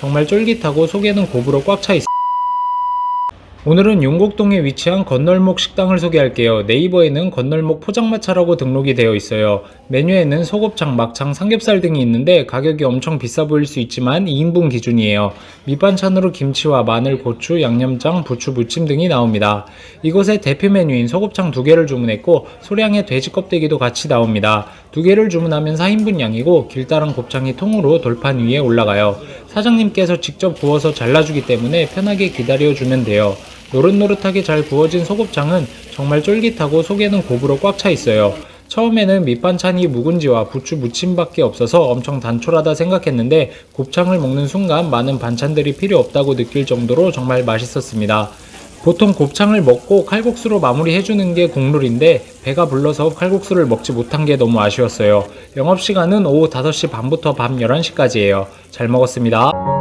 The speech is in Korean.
정말 쫄깃하고 속에는 고부로 꽉 차 있습니다. 오늘은 용곡동에 위치한 건널목 식당을 소개할게요. 네이버에는 건널목 포장마차라고 등록이 되어 있어요. 메뉴에는 소곱창, 막창, 삼겹살 등이 있는데 가격이 엄청 비싸 보일 수 있지만 2인분 기준이에요. 밑반찬으로 김치와 마늘, 고추, 양념장, 부추, 무침 등이 나옵니다. 이곳의 대표 메뉴인 소곱창 두 개를 주문했고 소량의 돼지 껍데기도 같이 나옵니다. 두 개를 주문하면 4인분 양이고 길다란 곱창이 통으로 돌판 위에 올라가요. 사장님께서 직접 구워서 잘라주기 때문에 편하게 기다려주면 돼요. 노릇노릇하게 잘 구워진 소곱창은 정말 쫄깃하고 속에는 고부로 꽉 차 있어요. 처음에는 밑반찬이 묵은지와 부추 무침밖에 없어서 엄청 단촐하다 생각했는데 곱창을 먹는 순간 많은 반찬들이 필요 없다고 느낄 정도로 정말 맛있었습니다. 보통 곱창을 먹고 칼국수로 마무리해주는 게 국룰인데 배가 불러서 칼국수를 먹지 못한 게 너무 아쉬웠어요. 영업시간은 오후 5시 반부터 밤 11시까지예요. 잘 먹었습니다.